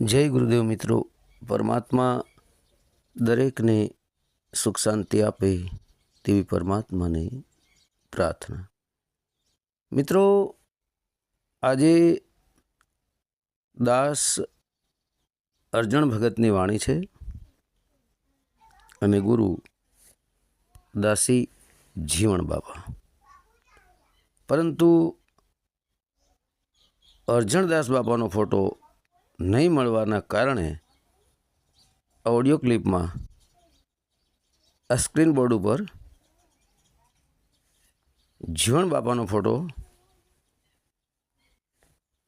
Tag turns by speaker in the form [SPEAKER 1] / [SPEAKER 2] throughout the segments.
[SPEAKER 1] જય ગુરુદેવ મિત્રો, પરમાત્મા દરેકને સુખ શાંતિ આપે તેવી પરમાત્માની પ્રાર્થના. મિત્રો, આજે દાસ અર્જણ ભગતની વાણી છે અને ગુરુ દાસી જીવણ બાબા પરંતુ અર્જણદાસ બાપાનો ફોટો નહીં મળવાના કારણે ઓડિયો ક્લિપમાં આ સ્ક્રીન બોર્ડ ઉપર જીવણ બાપાનો ફોટો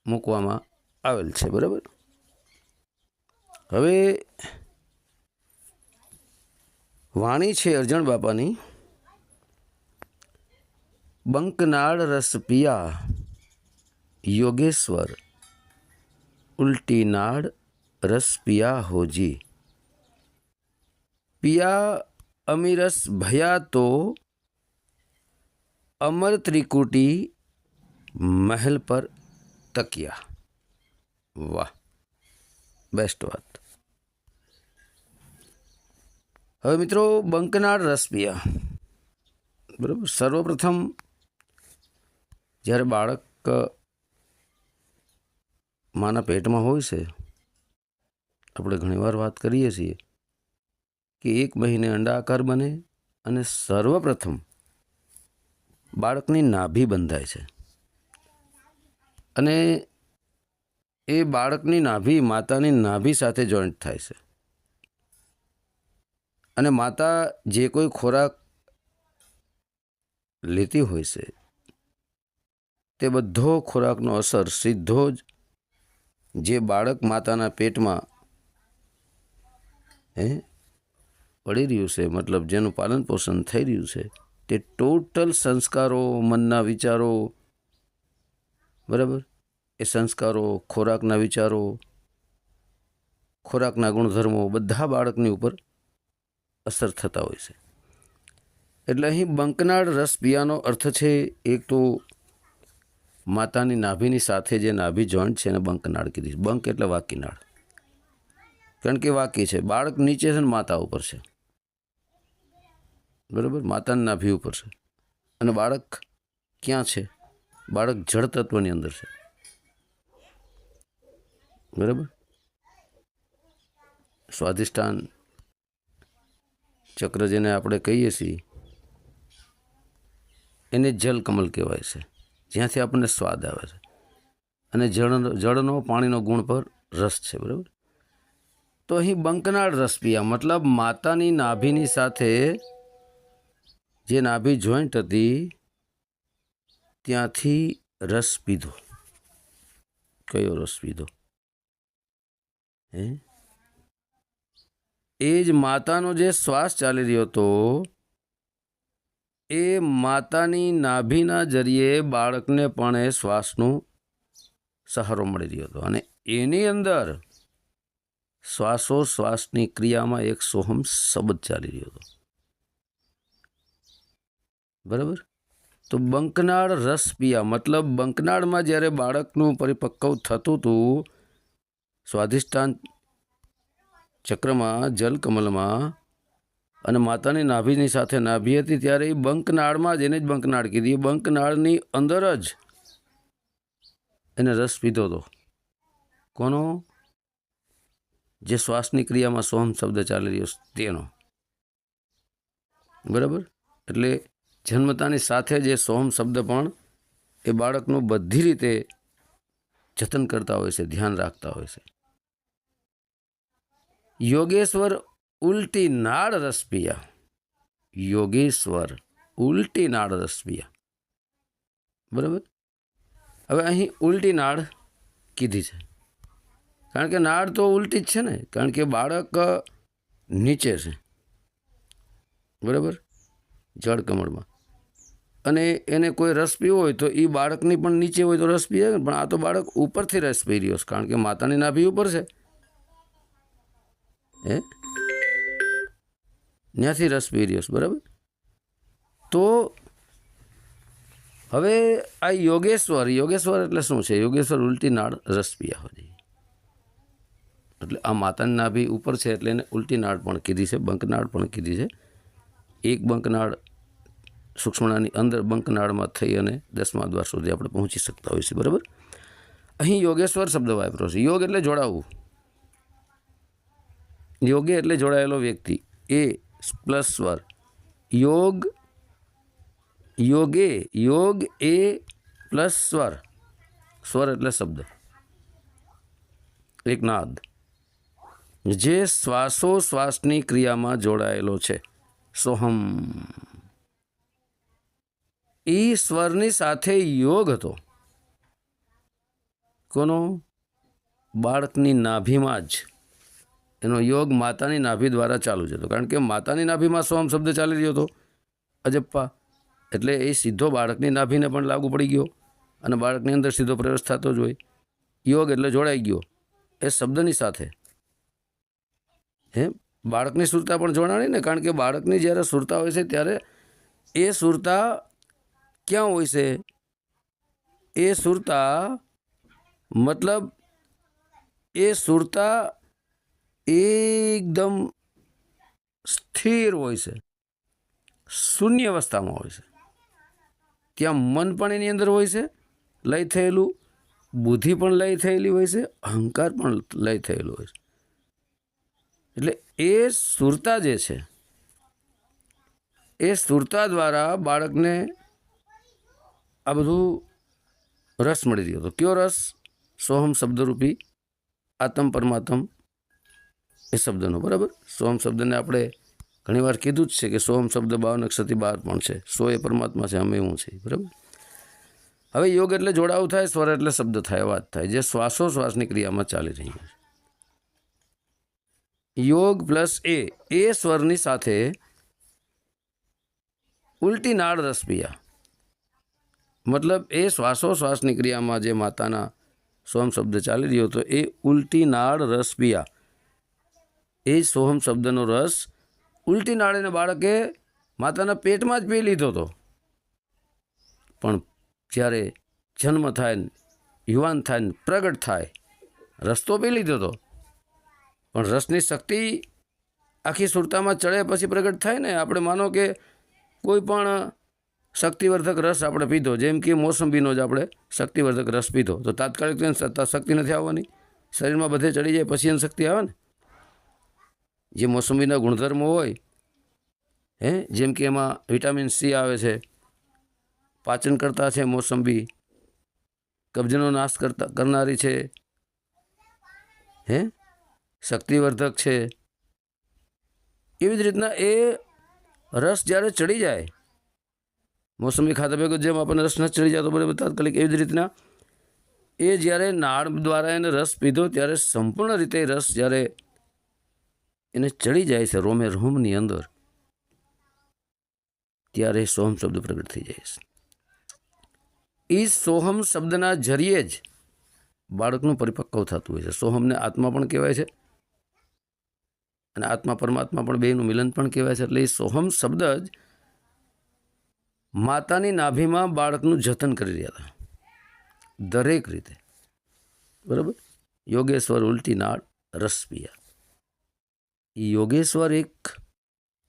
[SPEAKER 1] મૂકવામાં આવેલ છે, બરાબર? હવે વાણી છે અર્જણ બાપાની, બંકનાળ રસ પિયા, યોગેશ્વર ઉલ્ટી નાડ રસ પિયા હોજી પિયા અમીરસ ભયા તો અમર ત્રિકુટી મહેલ પર તકિયા વાહ બેસ્ટ વાત હવે મિત્રો, બંકનાળ રસ પિયા। બરાબર? સર્વપ્રથમ જ્યારે બાળક માના પેટમાં હોય છે? આપણે ઘણીવાર વાત કરીએ છીએ કે એક મહિને અંડાકાર બને અને સર્વપ્રથમ બાળકની નાભી બંધાય છે. અને એ બાળકની નાભી માતાની નાભી સાથે જોઈન્ટ થાય છે. અને માતા જે કોઈ ખોરાક લેતી હોય છે, તે બધો ખોરાકનો અસર સીધો જ જે બાળક માતાના પેટમાં, હે, પડી રહ્યું છે, મતલબ જેનું પાલન પોષણ થઈ રહ્યું છે, તે ટોટલ સંસ્કારો, મનના વિચારો, બરાબર? એ સંસ્કારો, ખોરાકના વિચારો, ખોરાકના ગુણધર્મો બધા બાળકની ઉપર અસર થતા હોય છે. એટલે અહીં બંકનાળ રસ પીવાનો અર્થ છે, એક તો માતાની નાભીની સાથે જે નાભી જોઈન્ટ છે એને બંકનાળ કીધી બંક એટલે વાકીનાળ કારણ કે વાકી છે. બાળક નીચે છે ને માતા ઉપર છે. બરાબર? માતાની નાભી ઉપર છે. અને બાળક ક્યાં છે? બાળક જળ તત્વની અંદર છે. બરાબર? સ્વાધિષ્ઠાન ચક્ર જેને આપણે કહીએ છીએ, એને જલકમલ કહેવાય છે. જ્યાંથી આપણને સ્વાદ આવે છે. અને જળ જળનો પાણીનો ગુણ પર રસ છે, બરાબર? તો અહીં બંકનાળ રસ પીયા, મતલબ માતાની નાભીની સાથે જે નાભી જોઈન્ટ હતી, ત્યાંથી રસ પીધો. કયો રસ પીધો? હે? એ જ માતાનો જે શ્વાસ ચાલી રહ્યો હતો એ માતાની નાભીના જરીએ બાળકને પણ એ શ્વાસનો સહારો મળી રહ્યો હતો. અને એની અંદર શ્વાસોશ્વાસની ક્રિયામાં એક સોહમ શબ્દ ચાલી રહ્યો હતો. બરાબર? તો બંકનાળ રસ પિયા, મતલબ બંકનાળમાં જ્યારે બાળકનું પરિપક્વ થતું હતું સ્વાધિષ્ઠાન ચક્રમાં જલકમલમાં અને માતાની નાભીની સાથે નાભી હતી ત્યારે એ બંકનાળમાં જ, એને જ બંકનાળ કીધી. એ બંકનાળની અંદર જ એને રસ પીધો હતો. કોનો? જે શ્વાસની ક્રિયામાં સોહમ શબ્દ ચાલી રહ્યો તેનો. બરાબર? એટલે જન્મતાની સાથે જે સોહમ શબ્દ પણ એ બાળકનું બધી રીતે જતન કરતા હોય છે, ધ્યાન રાખતા હોય છે. યોગેશ્વર ઉલટી નાળ રસ પિયા યોગેશ્વર ઉલટી નાળ રસ પિયા બરાબર હવે અહીં ઉલટી નાળ કીધી છે કારણ કે નાળ તો ઉલટી જ છે ને કારણ કે બાળક નીચે છે બરાબર જળ કમળમાં અને એને કોઈ રસ પીવો હોય તો એ બાળકની પણ નીચે હોય તો રસ પીએ ને પણ આ તો બાળક ઉપરથી રસ પી રહ્યો છે, કારણ કે માતાની નાભી ઉપર છે. હે? ત્યાંથી રસ પી રહ્યો છે બરાબર? તો હવે આ યોગેશ્વર યોગેશ્વર એટલે શું છે? યોગેશ્વર ઉલટી નાળ રસ પીયા હોય. એટલે આ માતાની નાભી ઉપર છે એટલે એને ઉલટી નાળ પણ કીધી છે બંકનાળ પણ કીધી છે. એક બંકનાળ સૂક્ષ્મણાની અંદર બંકનાળમાં થઈ અને દસમા દ્વાર સુધી આપણે પહોંચી શકતા હોઈએ છીએ બરાબર? અહીં યોગેશ્વર શબ્દ વાપરો છે. યોગ એટલે જોડાવવું યોગે એટલે જોડાયેલો વ્યક્તિ. એ પ્લસ સ્વર યોગ, યોગે, યોગ એ પ્લસ સ્વર. સ્વર એટલે શબ્દ. એક નાદ. જે શ્વાસોશ્વાસની ક્રિયામાં જોડાયેલો છે. સોહમ. એ સ્વરની સાથે યોગ હતો. કોનો? બાળકની નાભીમાં જ. એનો યોગ માતાની નાભી દ્વારા ચાલુ છે. કારણ કે માતાની નાભીમાં સોમ શબ્દ ચાલી રહ્યો હતો. અજપ્પા, એટલે એ સીધો બાળકની નાભીને પણ લાગુ પડી ગયો અને બાળકની અંદર સીધો પ્રવેશ થતો જ હોય. યોગ એટલે જોડાઈ ગયો. એ શબ્દની સાથે. હે? બાળકની સુરતા પણ જોડાણી ને? કારણ કે બાળકની જ્યારે સુરતા હોય છે ત્યારે એ સુરતા ક્યાં હોય છે? એ સુરતા મતલબ એ સુરતા એકદમ સ્થિર હોય છે. શૂન્ય અવસ્થામાં હોય છે. ત્યાં મન પણ એની અંદર હોય છે, લય થયેલું, બુદ્ધિ પણ લય થયેલી હોય છે, અહંકાર પણ લય થયેલું હોય છે. એટલે એ સુરતા જે છે, એ સુરતા દ્વારા બાળકને આ બધું રસ મળી રહ્યો હતો. કયો રસ? સોહમ શબ્દરૂપી, આત્મ પરમાત્મ એ શબ્દનો, બરાબર? સોમ શબ્દને આપણે ઘણીવાર કીધું જ છે કે સોમ શબ્દ બાવન અક્ષરથી બાર પણ છે. સો એ પરમાત્મા છે અમે હું છે, બરાબર? હવે યોગ એટલે જોડાવું થાય, સ્વર એટલે શબ્દ થાય, વાત થાય, જે શ્વાસોશ્વાસની ક્રિયામાં ચાલી રહી છે. યોગ પ્લસ એ એ સ્વરની સાથે ઉલટી નાળ રસપિયા. મતલબ એ શ્વાસોશ્વાસની ક્રિયામાં જે માતાના સોમ શબ્દ ચાલી રહ્યો હતો, એ ઉલટી નાળ રસ પિયા એ સોહમ શબ્દનો રસ ઉલટી નાળીને બાળકે માતાના પેટમાં જ પી લીધો હતો. પણ જ્યારે જન્મ થાય ને યુવાન થાય ને પ્રગટ થાય, રસ્તો પી લીધો હતો. પણ રસની શક્તિ આખી સુરતામાં ચડે પછી પ્રગટ થાય ને, આપણે માનો કે કોઈ પણ શક્તિવર્ધક રસ આપણે પીધો, જેમ કે મોસંબીનો જ આપણે શક્તિવર્ધક રસ પીધો, તો તાત્કાલિક તો શક્તિ નથી આવવાની. શરીરમાં બધે ચડી જાય, પછી એની શક્તિ આવે ને. જે મોસંબીના ગુણધર્મો હોય, હે, જેમ કે એમાં વિટામિન સી આવે છે, પાચન કરતા છે મોસંબી, કબજનો નાશ કરતા, કરનારી છે, હે, શક્તિવર્ધક છે, એવી જ રીતના એ રસ જ્યારે ચડી જાય, મોસંબી ખાતા ભેગો જેમ આપણને રસ ન ચડી જાય તો બરાબર તાત્કાલિક એવી જ રીતના એ જ્યારે નાળ દ્વારા એને રસ પીધો ત્યારે સંપૂર્ણ રીતે રસ જ્યારે એને ચડી જાય છે રોમે રોમની અંદર. ત્યારે સોહમ શબ્દ પ્રગટ થઈ જાય છે. એ સોહમ શબ્દના જરીએ જ બાળકનું પરિપક્વ થતું હોય છે. સોહમને આત્મા પણ કહેવાય છે અને આત્મા પરમાત્મા પણ બેનું મિલન પણ કહેવાય છે. એટલે એ સોહમ શબ્દ જ માતાની નાભીમાં બાળકનું જતન કરી રહ્યા હતા. દરેક રીતે. બરાબર? યોગેશ્વર ઉલટી નાળ રસ પિયા યોગેશ્વર એક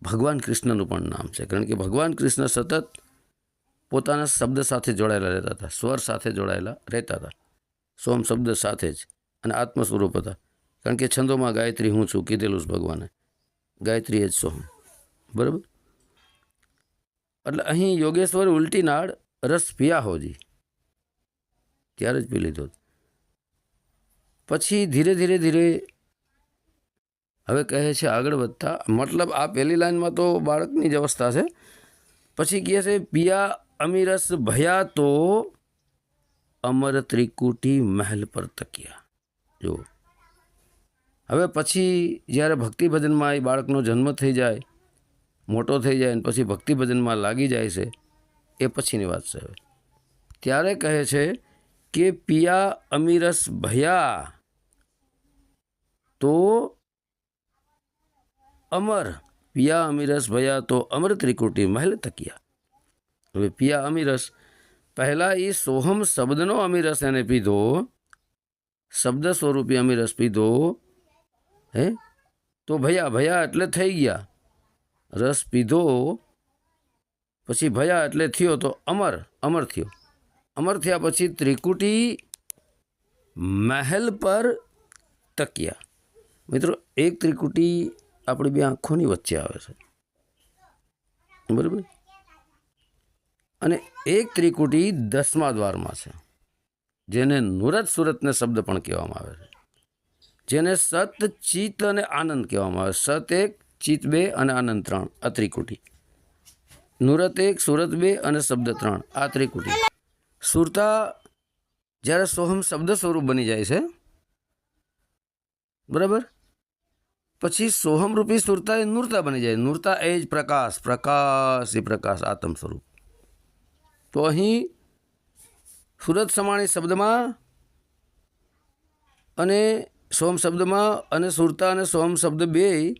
[SPEAKER 1] ભગવાન કૃષ્ણનું પણ નામ છે. કારણ કે ભગવાન કૃષ્ણ સતત પોતાના શબ્દ સાથે જોડાયેલા રહેતા હતા. સ્વર સાથે જોડાયેલા રહેતા હતા. સોમ શબ્દ સાથે જ અને આત્મ સ્વરૂપ હતા. કારણ કે છંદોમાં ગાયત્રી હું છું કીધેલું છે ભગવાને. ગાયત્રી એ જ સોહમ બરાબર? એટલે અહીં યોગેશ્વર ઉલટી નાળ રસ પિયા હોજી. ત્યારે જ પી લીધો. પછી ધીરે ધીરે ધીરે હવે કહે છે આગળ વધતા મતલબ આ પહેલી લાઈનમાં તો બાળકની જ અવસ્થા છે. પછી કહે છે, પિયા અમીરસ ભયા તો અમર ત્રિકુટી મહેલ પર તક્યા. જો. હવે પછી જ્યારે ભક્તિ ભજનમાં એ બાળકનો જન્મ થઈ જાય, મોટો થઈ જાય, અને પછી ભક્તિ ભજનમાં લાગી જાય છે, એ પછીની વાત છે હવે. ત્યારે કહે છે કે, પિયા અમીરસ ભયા તો અમર, પિયા અમીરસ ભયા તો અમર ત્રિકુટી મહેલ તકિયા. હવે પિયા અમીરસ, પહેલાં એ સોહમ શબ્દનો અમીરસ એને પીધો. શબ્દ સ્વરૂપી અમીરસ પીધો. હે? તો ભયા ભયા એટલે થઈ ગયા. રસ પીધો. પછી ભયા એટલે થયો તો અમર અમર થયો. અમર થયા પછી ત્રિકુટી મહેલ પર તક્યા. મિત્રો, એક ત્રિકુટી આપણી બે આંખોની વચ્ચે આવે છે. બરાબર? અને એક ત્રિકુટી દસમા દ્વારમાં છે, જેને નુરત સુરતને શબ્દ પણ કહેવામાં આવે છે. જેને સત, ચિત્ત અને આનંદ કહેવામાં આવે સત એક, ચિત્ત બે અને આનંદ ત્રણ, આ ત્રિકુટી. નુરત એક, સુરત બે અને શબ્દ ત્રણ, આ ત્રિકુટી. સુરતા જ્યારે સોહમ શબ્દ સ્વરૂપ બની જાય છે, બરાબર? પછી સોહમ રૂપી સુરતા એ નૂરતા બની જાય. નૂરતા એ જ પ્રકાશ. પ્રકાશ એ પ્રકાશ આત્મ સ્વરૂપ. તો અહીં સુરત સમાણી શબ્દમાં અને સોમ શબ્દમાં અને સુરતા અને સોમ શબ્દ બે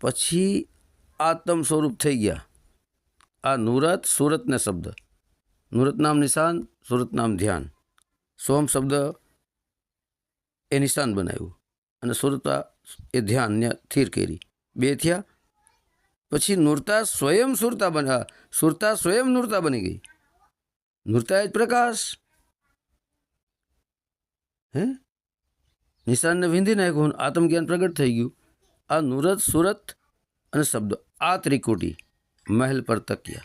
[SPEAKER 1] પછી આત્મ સ્વરૂપ થઈ ગયા. આ નુરત સુરતને શબ્દ. નુરત નામ નિશાન, સુરત નામ ધ્યાન. સોમ શબ્દ એ નિશાન બનાવ્યું. અને સુરતા એ ધ્યાનને સ્થિર કરી. બે થયા. પછી નૂરતા સ્વયં સુરતા બના સુરતા સ્વયં નૂરતા બની ગઈ. નૂરતા જ પ્રકાશ. હે? નિશાનને વિંધી નાખ્યું આત્મજ્ઞાન પ્રગટ થઈ ગયું. આ નુરત, સુરત અને શબ્દ, આ ત્રિકોટી મહેલ પર તક્યા.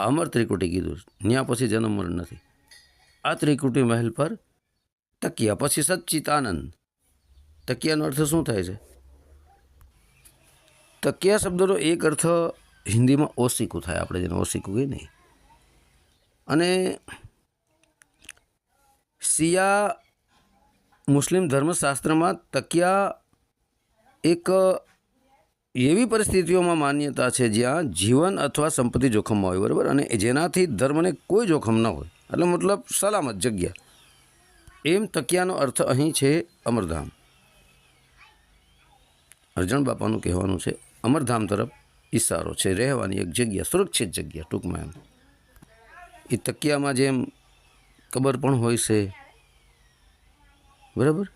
[SPEAKER 1] આ અમર ત્રિકોટી કીધું ત્યાં પછી જન્મ મરણ નથી. આ ત્રિકોટી મહેલ પર તક્યા. પછી સચ્ચિતાનંદ તકિયાનો અર્થ શું થાય છે? તકિયા શબ્દનો એક અર્થ હિન્દીમાં ઓસિકું થાય, આપણે જેને ઓસિકું કહીએ નહીં અને શિયા મુસ્લિમ ધર્મશાસ્ત્રમાં તકિયા એક એવી પરિસ્થિતિઓમાં માન્યતા છે જ્યાં જીવન અથવા સંપત્તિ જોખમમાં હોય, બરાબર? અને જેનાથી ધર્મને કોઈ જોખમ ન હોય. એટલે મતલબ સલામત જગ્યા. એમ તકિયાનો અર્થ અહીં છે અમરધામ. અર્જણ બાપાનું કહેવાનું છે, અમરધામ તરફ ઈશારો છે, રહેવાની એક જગ્યા, સુરક્ષિત જગ્યા, ટૂંકમાં એમ. એ તકિયામાં જેમ કબર પણ હોય છે. બરાબર?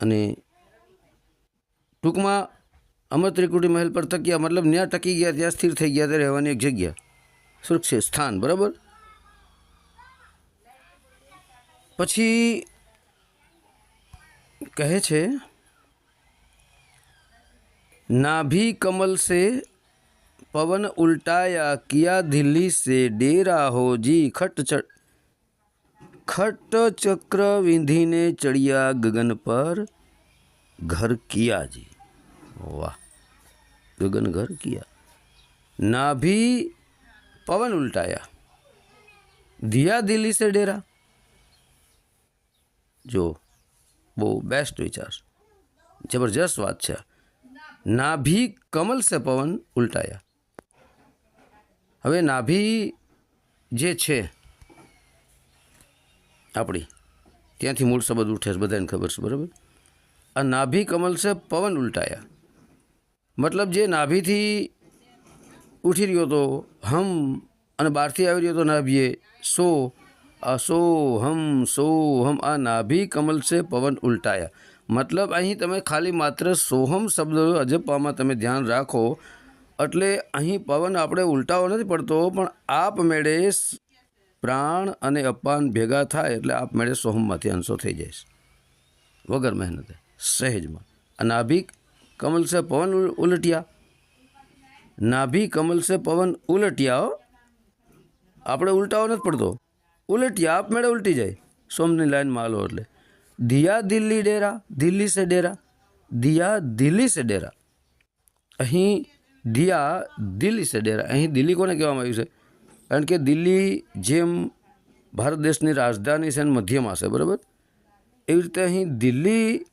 [SPEAKER 1] અને ટૂંકમાં અમર ત્રિકુટી મહેલ પર તક્યા મતલબ ત્યાં ટકી ગયા, ત્યાં સ્થિર થઈ ગયા, ત્યાં રહેવાની એક જગ્યા, સુરક્ષિત સ્થાન, બરાબર? પછી કહે છે नाभि कमल से पवन उल्टाया, किया दिल्ली से डेरा हो जी खट चट खट चक्र विधि ने चढ़िया गगन पर घर किया जी। वाह, गगन घर किया। नाभि पवन उल्टाया, दिया दिल्ली से डेरा। जो, वो बेस्ट विचार। ज़बरदस्त बात है નાભી કમલ સે પવન ઉલટાયા. હવે નાભી જે છે, આપણી, ત્યાંથી મૂળ શબ્દ ઉઠે છે, બધાને ખબર છે, બરાબર? આ નાભી કમલ સે પવન ઉલટાયા. મતલબ જે નાભીથી ઉઠી રહ્યો હતો હમ અને બહારથી આવી રહ્યો હતો નાભીએ, સો, આ સો હમ સો હમ, આ નાભી કમલ સે પવન ઉલટાયા. મતલબ અહીં તમે ખાલી માત્ર સોહમ શબ્દ અજપવામાં તમે ધ્યાન રાખો, એટલે અહીં પવન આપણે ઉલટાવો નથી પડતો, પણ આપમેળે પ્રાણ અને અપાન ભેગા થાય એટલે આપમેળે સોહમમાંથી અંશો થઈ જાય વગર મહેનતે, સહેજમાં. આ નાભી કમલ પવન ઉલટિયા. નાભી કમલ સે પવન ઉલટ્યા. આપણે ઉલટાવો નથી પડતો. ઉલટ્યા આપમેળે ઉલટી જાય. સોમની લાઈનમાં હાલો એટલે. દિયા દિલ્હી ડેરા દિલ્હી સે ડેરા દિયા દિલ્હી સે ડેરા અહીં દિયા દિલ્હી સે ડેરા અહીં દિલ્હી કોને કહેવામાં આવ્યું છે કારણ કે દિલ્હી જેમ ભારત દેશની રાજધાની છે અને મધ્યમાં છે બરાબર એવી રીતે અહીં દિલ્હી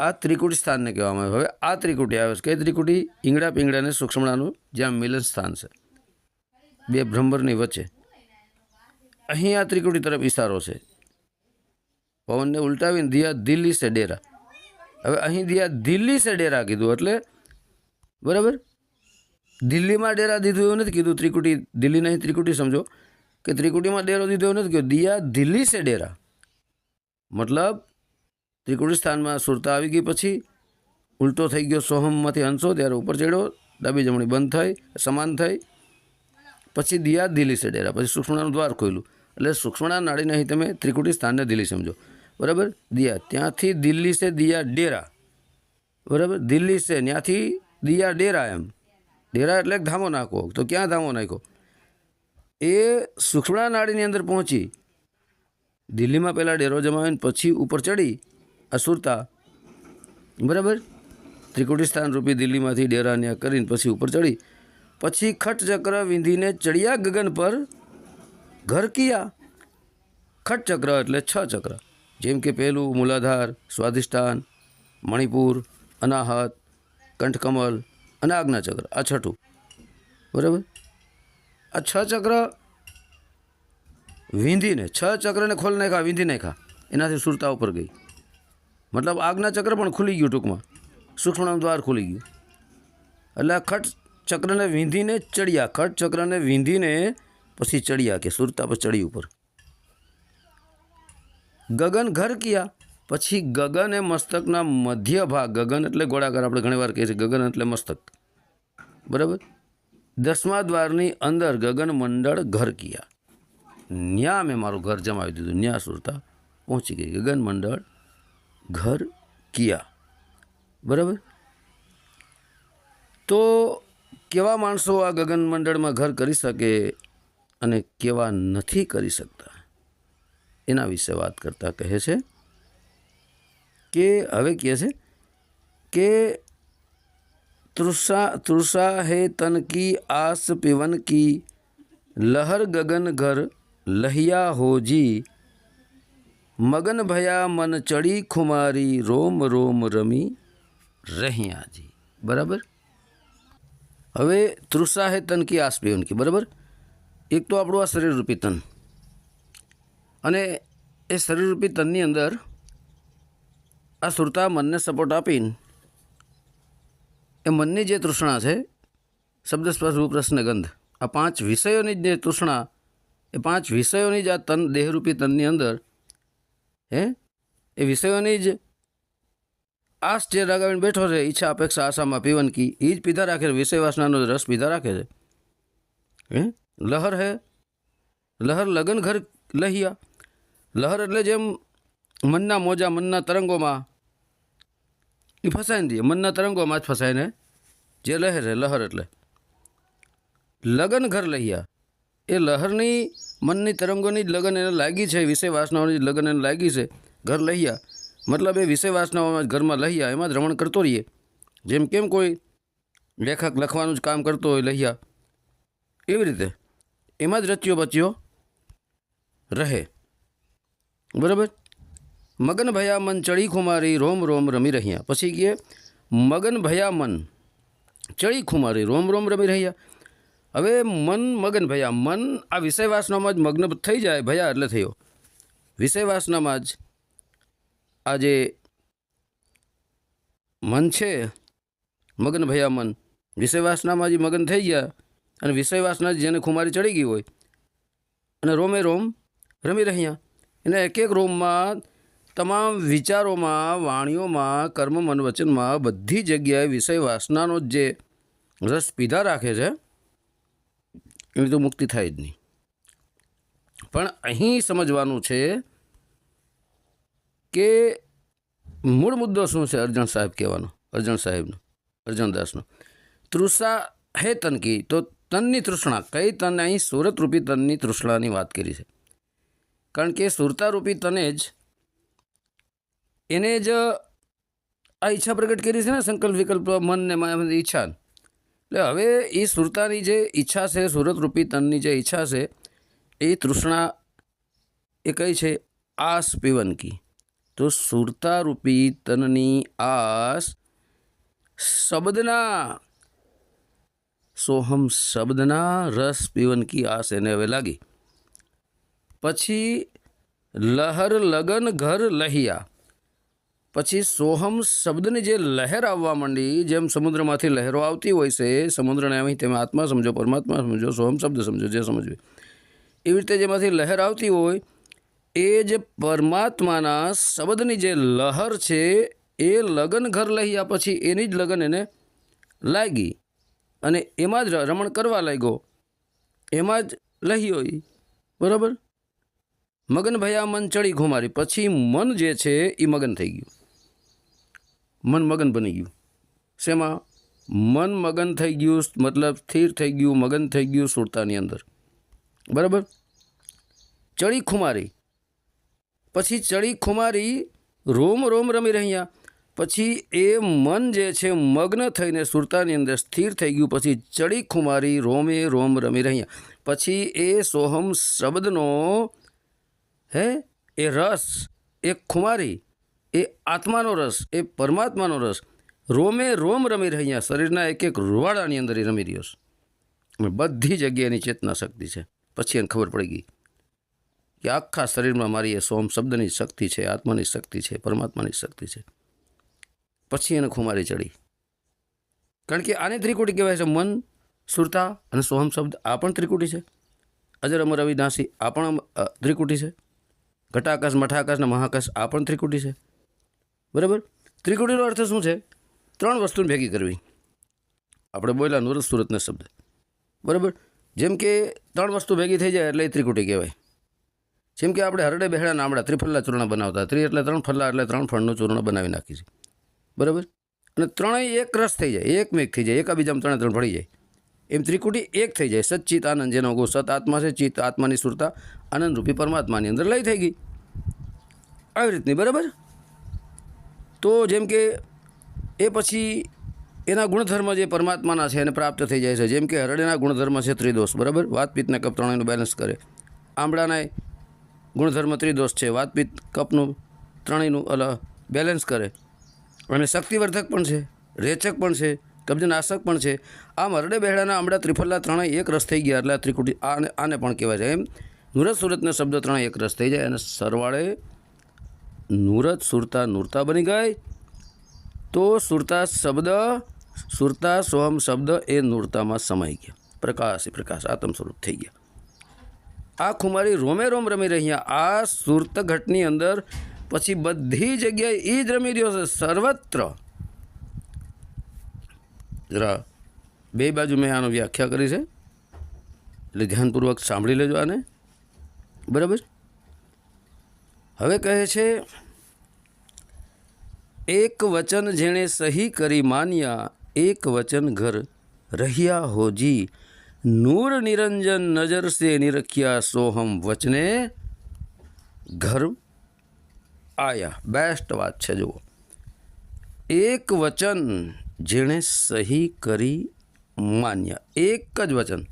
[SPEAKER 1] આ ત્રિકુટી સ્થાનને કહેવામાં આવે હવે આ ત્રિકુટી આવે છે. કઈ ત્રિકુટી? ઈંગડા પીંગડા અને સૂક્ષ્મણાનું જ્યાં મિલન સ્થાન છે. બે ભ્રમરની વચ્ચે. અહીં આ ત્રિકુટી તરફ ઇશારો છે. પવનને ઉલટાવીને દિયા દિલ્હી સે ડેરા. હવે અહીં દિયા દિલ્હી સે ડેરા કીધું એટલે, બરાબર? દિલ્હીમાં ડેરા દીધું એવું નથી કીધું, ત્રિકુટી, દિલ્હી નહીં, ત્રિકુટી સમજો, કે ત્રિકુટીમાં ડેરો દીધો એવું નથી કીધું, દિયા દિલ્હી સે ડેરા. મતલબ, ત્રિકુટી સ્થાનમાં સુરતા આવી ગઈ પછી ઉલટો થઈ ગયો સોહમમાંથી અંશો, ત્યારે ઉપર ચડ્યો, ડાબી જમણી બંધ થઈ, સમાન થઈ, પછી દિયા દિલ્હી સે ડેરા, પછી સુક્ષ્મણાનું દ્વાર ખોલ્યું. એટલે સુક્ષ્મણા નાડીને અહીં તમે ત્રિકુટી સ્થાનને દિલ્હી સમજો. બરાબર? દિયા. ત્યાંથી દિલ્હી સે દિયા ડેરા. બરાબર? દિલ્હી સે ત્યાંથી દિયા ડેરા એમ. ડેરા એટલે ધામો નાખો. તો ક્યાં ધામો નાખ્યો? એ સુક્ષ્મણા નાડીની અંદર પહોંચી. દિલ્હીમાં પહેલાં ડેરો જમાવીને પછી ઉપર ચડી આ સુરતા બરાબર? ત્રિકુટી સ્થાન રૂપી દિલ્હીમાંથી ડેરા ન્યા કરીને પછી ઉપર ચડી. પછી ખટ ચક્ર વિંધીને ચડિયા ગગન પર ઘર કિયા. ખટ ચક્ર એટલે છ ચક્ર. જેમ કે પહેલું મૂલાધાર, સ્વાધિષ્ઠાન, મણિપુર, અનાહત, કંઠકમલ અને આજ્ઞાચક્ર આ છઠ્ઠું. બરાબર? આ છ ચક્ર વિંધીને, છ ચક્રને ખોલ નાખ્યા, વિંધી નાખ્યા. એનાથી સુરતા ઉપર ગઈ. મતલબ આજ્ઞાચક્ર પણ ખુલી ગયું ટૂંકમાં. સૂક્ષ્મ દ્વાર ખુલી ગયું. એટલે આ ખટ ચક્રને વિંધીને ચડ્યા. ખટ ચક્રને વિંધીને પછી ચડ્યા કે સુરતા પર ચડી ઉપર. ગગન ઘર કિયા? પછી ગગન એ મસ્તકના મધ્ય ભાગ. ગગન એટલે ગોળાકાર. આપણે ઘણીવાર કહીએ છીએ ગગન એટલે મસ્તક. બરાબર? દસમા દ્વારની અંદર ગગન મંડળ ઘર કિયા. ન્યા મેં મારું ઘર જમાવી દીધું. ન્યા સુરતા પહોંચી ગઈ. ગગન મંડળ ઘર કિયા. બરાબર? તો કેવા માણસો આ ગગન મંડળમાં ઘર કરી શકે અને કેવા નથી કરી શકતા? એના વિશે વાત કરતા કહે છે કે હવે કહે છે કે તૃષા તૃષા હે તન કી આસ પીવન કી, લહર ગગન ઘર લહિયા હોજી મગન ભયા મન ચડી ખુમારી, રોમ રોમ રમી રહિયાજી બરાબર? હવે તૃષા હે તન કી આસ પીવન કી, બરાબર? એક તો આપણું આ શરીરરૂપી તન. અને એ શરીરરૂપી તનની અંદર આ સુરતા મનને સપોર્ટ આપીને એ મનની જે તૃષ્ણા છે શબ્દ સ્પર્શ રૂપ ગંધ આ પાંચ વિષયોની જે તૃષ્ણા, એ પાંચ વિષયોની જ આ તન, દેહરૂપી તનની અંદર, હે? એ વિષયોની જ આ જે રગાવીને બેઠો છે, ઈચ્છા, અપેક્ષા, આશામાં, પીવન કી એ જ પીધા રાખે છે વિષય રસ પીધા રાખે છે. હે? લહર હે? લહર લગન ઘર લહિયા. લહર એટલે જેમ મનના મોજા, મનના તરંગોમાં એ ફસાઈને દઈએ મનના તરંગોમાં જ ફસાઈને જે લહેર છે, લહર એટલે. લગન ઘર લહિયા. એ લહરની મનની તરંગોની જ લગન એને લાગી છે, વિષય વાસનાઓની જ લગન એને લાગી છે, ઘર લહિયા. મતલબ એ વિષય વાસનાઓમાં ઘરમાં લહિયા, એમાં જ રમણ કરતો રહીએ. જેમ કેમ કોઈ લેખક લખવાનું જ કામ કરતો હોય લહિયા. એવી રીતે. એમાં જ રચ્યો બચ્યો રહે. બરાબર? મગન ભયા મન ચડી ખુમારી રોમ રોમ રમી રહ્યા. પછી કહે મગન ભયા મન ચડી ખુમારી રોમ રોમ રમી રહ્યા. હવે મન, મગન ભયા મન આ વિષયવાસનામાં જ મગ્ન થઈ જાય, ભયા એટલે થયો. વિષયવાસનામાં જ આ જે મન છે, મગન ભયા મન વિષયવાસનામાં જે મગન થઈ ગયા અને વિષયવાસના જેને ખુમારી ચડી ગઈ હોય. અને રોમે રોમ રમી રહ્યા. એના એક એક રૂમમાં તમામ વિચારોમાં, વાણીઓમાં, કર્મ, મન વચનમાં બધી જગ્યાએ વિષય વાસનાનો જ રસ પીધા રાખે છે એની તો મુક્તિ થાય જ નહીં. પણ અહીં સમજવાનું છે કે મૂળ મુદ્દો શું છે અર્જણ સાહેબ કહેવાનો, અર્જણ સાહેબનો અર્જણદાસનો તૃષા હે તનકી તો તનની તૃષ્ણા, કઈ તન અહીં સુરત રૂપી તનની તૃષ્ણાની વાત કરી છે? કારણ કે સુરતા રૂપી તને જ એને જ આ ઈચ્છા પ્રગટ કરી છે ને સંકલ્પ વિકલ્પ મન ને ઈચ્છા. એટલે હવે એ સુરતાની જે ઈચ્છા છે સુરત રૂપી તનની જે ઈચ્છા છે, એ તૃષ્ણા એ કઈ છે? આસ પીવનકી. તો સુરતા રૂપી તનની આસ શબ્દના, સોહમ શબ્દના રસ પીવનકી આસ એને હવે લાગી. પછી લહર લગન ઘર લહિયા. પછી સોહમ શબ્દની જે લહેર આવવા માંડી, જેમ સમુદ્રમાંથી લહેરો આવતી હોય છે, સમુદ્રને અહીં તમે આત્મા સમજો, પરમાત્મા સમજો, સોહમ શબ્દ સમજો, જે સમજવું. એવી રીતે જેમાંથી લહેર આવતી હોય, એ જે પરમાત્માના શબ્દની જે લહર છે, એ લગન ઘર લહ્યા. પછી એની જ લગન એને લાગી અને એમાં જ રમણ કરવા લાગ્યો. એમાં જ લહ્યો બરાબર? મગન ભયા મન ચડી ઘુમારી. પછી મન જે છે એ મગન થઈ ગયું. મન મગન બની ગયું. શેમાં? મન મગન થઈ ગયું, મતલબ સ્થિર થઈ ગયું, મગન થઈ ગયું સુરતાની અંદર. બરાબર? ચડી ખુમારી. પછી ચડી ખુમારી રોમ રોમ રમી રહ્યા. પછી એ મન જે છે મગ્ન થઈને સુરતાની અંદર સ્થિર થઈ ગયું. પછી ચડી ખુમારી રોમે રોમ રમી રહ્યા. પછી એ સોહમ શબ્દનો હે? એ રસ, એ ખુમારી, એ આત્માનો રસ, એ પરમાત્માનો રસ. રોમે રોમ રમી રહ્યા શરીરના એક એક રૂવાડાની અંદર એ રમી રહ્યો છે. બધી જગ્યાએ એની ચેતના શક્તિ છે. પછી એને ખબર પડી ગઈ કે આખા શરીરમાં મારી એ સોમ શબ્દની શક્તિ છે, આત્માની શક્તિ છે, પરમાત્માની શક્તિ છે. પછી એને ખુમારી ચડી. કારણ કે આને ત્રિકુટી કહેવાય છે મન, સુરતા અને સોહમ શબ્દ આ પણ ત્રિકુટી છે. અજર અમર અવિનાશી આ પણ ત્રિકુટી છે. ઘટાકાશ મઠાકાશ ને મહાકાશ આ પણ ત્રિકુટી છે. બરાબર? ત્રિકુટીનો અર્થ શું છે? ત્રણ વસ્તુને ભેગી કરવી. આપણે બોલ્યા નુરત સુરતના શબ્દ. બરાબર? જેમ કે ત્રણ વસ્તુ ભેગી થઈ જાય એટલે એ ત્રિકુટી કહેવાય. જેમ કે આપણે હરડે બેહડા નામડા ત્રિફલ્લા ચૂર્ણ બનાવતા, ત્રિ એટલે ત્રણ ફલ્લા એટલે ત્રણ ફળનું ચૂર્ણ બનાવી નાખી છે બરાબર? અને ત્રણેય એક રસ થઈ જાય, એક મેક થઈ જાય, એકાબીજામાં ત્રણે ત્રણ ભળી જાય. એમ ત્રિકુટી એક થઈ જાય. સચ્ચિત આનંદ જેનો ગો સત આત્મા છે, ચિત્ત આત્માની સુરતા આનંદરૂપી પરમાત્માની અંદર લઈ થઈ ગઈ. આવી રીતની, બરાબર? તો જેમ કે એ પછી એના ગુણધર્મ જે પરમાત્માના છે એને પ્રાપ્ત થઈ જાય છે. જેમ કે હરડેના ગુણધર્મ છે ત્રિદોષ, બરાબર? વાતપિત્તને કપ ત્રણેયનું બેલેન્સ કરે. આંબળાના ગુણધર્મ ત્રિદોષ છે, વાતપીત કપનું ત્રણેયનું અલ બેલેન્સ કરે. અને શક્તિવર્ધક પણ છે, રેચક પણ છે, કબજનાશક પણ છે. આમ હરડે બહેડાના આમળા ત્રિફલા ત્રણેય એક રસ થઈ ગયા, એટલે ત્રિકુટી, આને આને પણ કહેવાય છે. એમ નુરત સુરતના શબ્દ ત્રણેય એક રસ થઈ જાય અને સરવાળે નુરત સુરતા નુરતા બની ગઈ? તો સુરતા શબ્દ, સુરતા સ્વમ શબ્દ એ નૂરતામાં સમાઈ ગયા. પ્રકાશ પ્રકાશ આત્મ સ્વરૂપ થઈ ગયા. આ ખુમારી રોમે રોમ રમી રહ્યા. આ સુરત ઘટની અંદર પછી બધી જગ્યાએ એ જ રમી રહ્યો છે. સર્વત્ર. જરા બે બાજુ મેં આનો વ્યાખ્યા કરી છે. એટલે ધ્યાનપૂર્વક સાંભળી લેજો આને. બરાબર? હવે કહે છે, એક વચન જેણે સહી કરી માન્યા, એક વચન ઘર રહ્યા હોજી. નૂર નિરંજન નજર સે નિરખ્યા સોહમ વચને ઘર આયા. બેસ્ટ વાત છે, જુઓ. એક વચન જેણે સહી કરી માન્યા, એક જ વચન.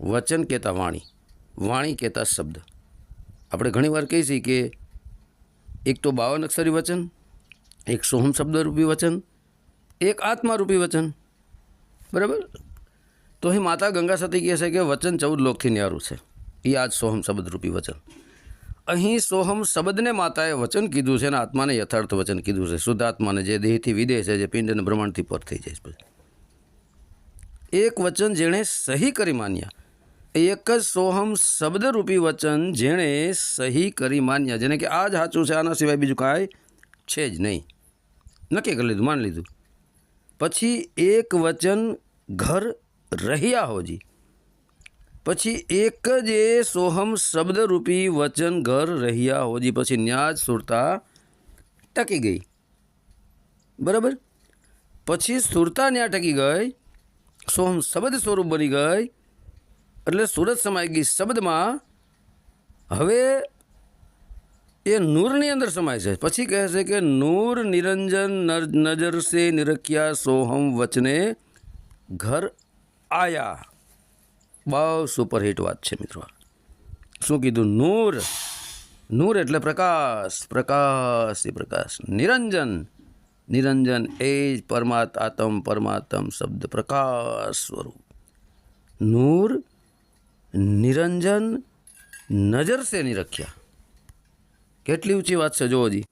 [SPEAKER 1] વચન કહેતા વાણી વાણી કહેતા શબ્દ. આપણે ઘણીવાર કહીએ છીએ કે એક તો બાવન અક્ષરી વચન, એક સોહમ શબ્દરૂપી વચન, એક આત્મારૂપી વચન. બરાબર? તો અહીં માતા ગંગા સતી કહે છે કે વચન ચૌદ લોકથી ન્યારું છે. એ આ જ સોહમ શબ્દરૂપી વચન. અહીં સોહમ શબ્દને માતાએ વચન કીધું છે અને આત્માને યથાર્થ વચન કીધું છે. શુદ્ધ આત્માને જે દેહથી વિદેહ છે, જે પિંડ અને બ્રહ્માંડથી પર થઈ જાય છે. એક વચન જેણે સહી કરી માન્યા. એક જ સોહમ શબ્દરૂપી વચન જેણે સહી કરી માન્યા, જેને કે આ જ સાચું છે, આના સિવાય બીજું કાંઈ છે જ નહીં. નક્કી કરી લીધું, માની લીધું. પછી એક વચન ઘર રહ્યા હોજી. પછી એક જ એ સોહમ શબ્દરૂપી વચન ઘર રહ્યા હોજી, પછી ન્યાજ સુરતા ટકી ગઈ. બરાબર? પછી સુરતા ન્યા ટકી ગઈ, સોહમ શબ્દ સ્વરૂપ બની ગઈ એટલે સુરત સમાઈ ગઈ શબ્દમાં હવે એ નૂરની અંદર સમાય છે. પછી કહે છે કે નૂર નિરંજન નર- નજર સે નિરખ્યા સોહમ વચને ઘર આયા. બહુ સુપરહિટ વાત છે મિત્રો. શું કીધું? નૂર. નૂર એટલે પ્રકાશ પ્રકાશ એ પ્રકાશ. નિરંજન. નિરંજન એ જ પરમાત્મ આત્મ પરમાત્મ શબ્દ પ્રકાશ સ્વરૂપ. નૂર નિરંજન નજર સે નિરખ્યા. કેટલી ઊંચી વાત છે જોવો જી.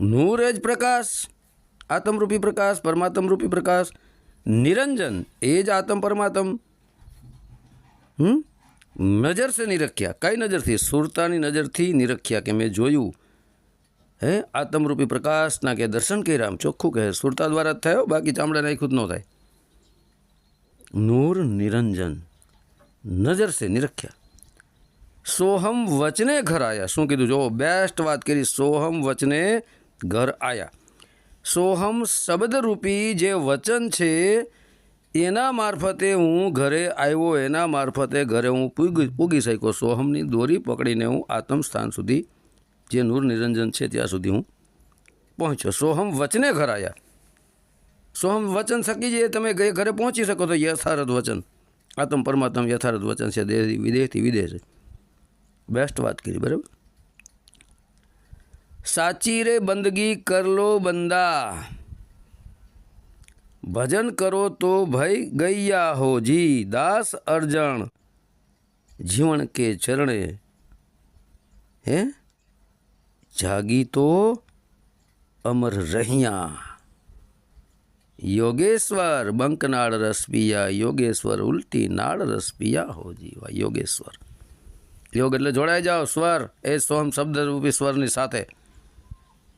[SPEAKER 1] નૂર એ જ પ્રકાશ, આત્મરૂપી પ્રકાશ, પરમાત્મરૂપી પ્રકાશ, નિરંજન એ જ આત્મ પરમાત્મ. હમ? નજર છે નિરખ્યા. કઈ નજરથી? સુરતાની નજરથી નિરખ્યા કે મેં જોયું. હે? આત્મરૂપી પ્રકાશના કે દર્શન કર્યા આમ ચોખ્ખું કહે. સુરતા દ્વારા જ થયો બાકી ચામડા નાખ્યું જ ન થાય. નૂર નિરંજન. નજર સે નિરખ્યા સોહમ વચને ઘર આયા શું કીધું જો બેસ્ટ વાત કરી સોહમ વચને ઘર આયા સોહમ શબ્દરૂપી જે વચન છે એના મારફતે હું ઘરે આવ્યો એના મારફતે ઘરે હું પૂગી પૂગી શક્યો સોહમની દોરી પકડીને હું આત્મ સ્થાન સુધી જે નૂર નિરંજન છે ત્યાં સુધી હું પહોંચ્યો સોહમ વચને ઘર આયા સોહમ વચન શકી જે તમે ગયે ઘરે પહોંચી શકો તો યથાર્થ વચન આત્મ પરમાત્મ યથાર્થ વચન છે, દેહથી વિદેહથી વિદેહ છે. બેસ્ટ વાત કરી, બરાબર? સાચી રે બંદગી કર લો બંદા. ભજન કરો તો ભય ગૈયા હો જી, દાસ અર્જણ. જીવન કે ચરણે, હે? જાગી તો અમર રહ્યા. યોગેશ્વર, બંકનાળ રસ પિયા યોગેશ્વર ઉલટી નાળ રસ પિયા હો જીવા, યોગેશ્વર. યોગ એટલે જોડાઈ જાઓ, સ્વર. એ સોમ શબ્દ રૂપી સ્વરની સાથે.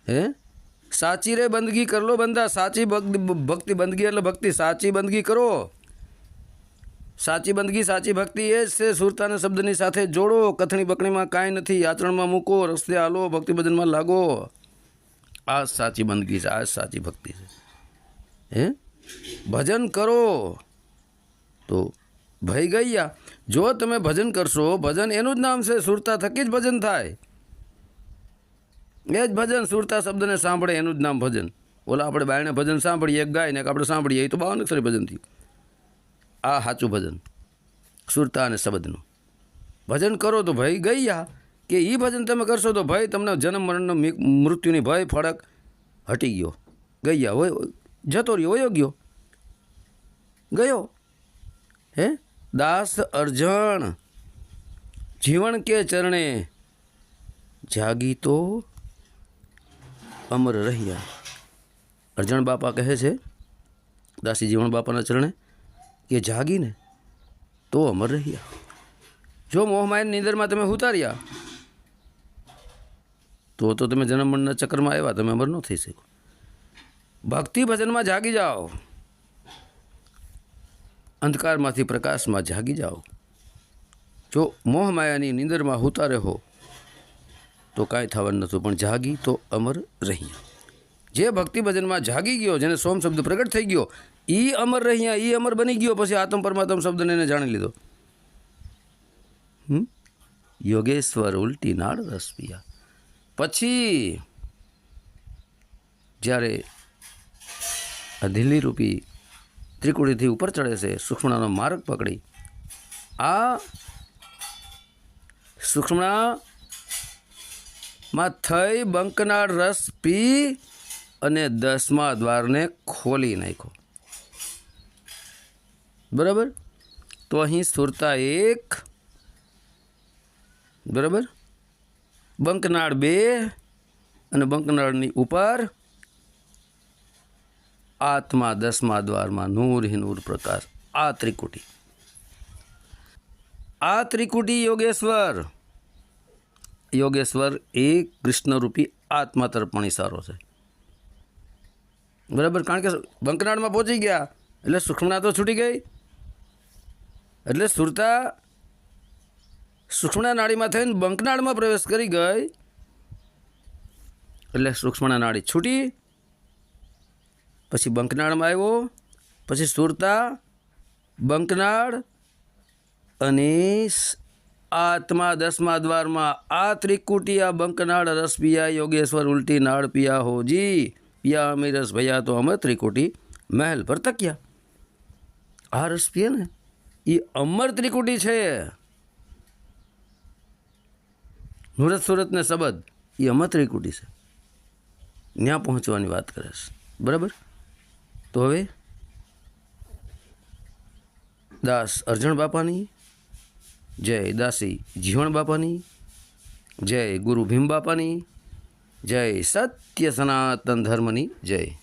[SPEAKER 1] હે? સાચી રે બંદગી કરલો બંદા, સાચી ભક્તિ બંદગી એટલે ભક્તિ, સાચી બંદગી કરો. સાચી બંદગી, સાચી ભક્તિ એ જ છે, સુરતાના શબ્દની સાથે જોડો, કથણી બકણીમાં કાંઈ નથી આચરણમાં મૂકો, રસ્તે હાલો, ભક્તિ ભજનમાં લાગો. આ સાચી બંદગી છે, આ સાચી ભક્તિ છે. હે? ભજન કરો. તો ભય ગયા જો તમે ભજન કરશો, ભજન એનું જ નામ છે, સુરતા થકી જ ભજન થાય. એ જ ભજન, સુરતા શબ્દને સાંભળે, એનું જ નામ ભજન. ઓલા આપણે બાયણે ભજન સાંભળીએ, એક ગાય ને આપણે સાંભળીએ, એ તો બાવન અક્ષરી ભજન થયું. આ સાચું ભજન. સુરતા અને શબ્દનું. ભજન કરો તો ભય ગયા કે એ ભજન તમે કરશો તો ભય તમને જન્મ મરણનો મૃત્યુની ભય ફળક હટી ગયો. ગયા હોય. જતો રહ્યો, વયો ગયો. ગયો. હે? દાસ અર્જણ. જીવન કે ચરણે? જાગી તો અમર રહ્યા. અર્જણ બાપા કહે છે, દાસી જીવન બાપાના ચરણે કે જાગીને તો અમર રહ્યા. જો મોહમાયન નીંદરમાં તમે ઉતાર્યા તો તો તમે જન્મ મરણના ચક્કરમાં આવ્યા, તમે અમર ન થઈ શકો. ભક્તિ ભજનમાં જાગી જાઓ. અંધકારમાંથી પ્રકાશમાં જાગી જાઓ. જો મોહમાયાની નીંદરમાં હોતા રહો તો કાંઈ થવાનું નહોતું, પણ જાગી તો અમર રહ્યા. જે ભક્તિ ભજનમાં જાગી ગયો, જેને સોમ શબ્દ પ્રગટ થઈ ગયો એ અમર રહ્યા એ અમર બની ગયો, પછી આત્મ પરમાત્મ શબ્દને એને જાણી લીધો? યોગેશ્વર ઉલટી નાળ રસ પછી જ્યારે આ દિલ્હી રૂપી ત્રિકુટીથી ઉપર ચડે છે, સુક્ષ્મણાનો માર્ગ પકડી. આ સુક્ષ્મણામાં થઈ બંકનાળ રસ પી અને દસમા દ્વારને ખોલી નાખ્યો. બરાબર? તો અહીં સુરતા એક, બરાબર? બંકનાળ બે અને બંકનાળની ઉપર આત્મા દસમા દ્વારમાં નૂર હિ નૂર પ્રકાશ. આ ત્રિકુટી. આ ત્રિકુટી યોગેશ્વર. યોગેશ્વર એ કૃષ્ણરૂપી આત્મા તરફ પણ ઇશારો છે. બરાબર? કારણ કે બંકનાળમાં પહોંચી ગયા, એટલે સુખમણા તો છૂટી ગઈ. એટલે સુરતા સુક્ષ્મણા નાળીમાં થઈને બંકનાળમાં પ્રવેશ કરી ગઈ. એટલે સુક્ષ્મણા નાળી છૂટી. પછી બંકનાળમાં આવ્યો, પછી સુરતા, બંકનાળ અને આત્મા દસમા દ્વારમાં, આ ત્રિકુટી, આ બંકનાળ, રસ પિયા, યોગેશ્વર ઉલટી નાળ પિયા હોજી પિયા અમે રસ ભૈયા તો અમર ત્રિકુટી મહેલ પર તક્યા. આ રસ પીએ ને? એ અમર ત્રિકુટી છે. નુરત સુરત ને સબદ એ અમર ત્રિકુટી છે. ત્યાં પહોંચવાની વાત કરે છે. બરાબર? તો હવે દાસ અર્જણ બાપાની, જય દાસી જીવણ બાપાની, જય ગુરુ ભીમ બાપાની, જય સત્ય સનાતન ધર્મની જય.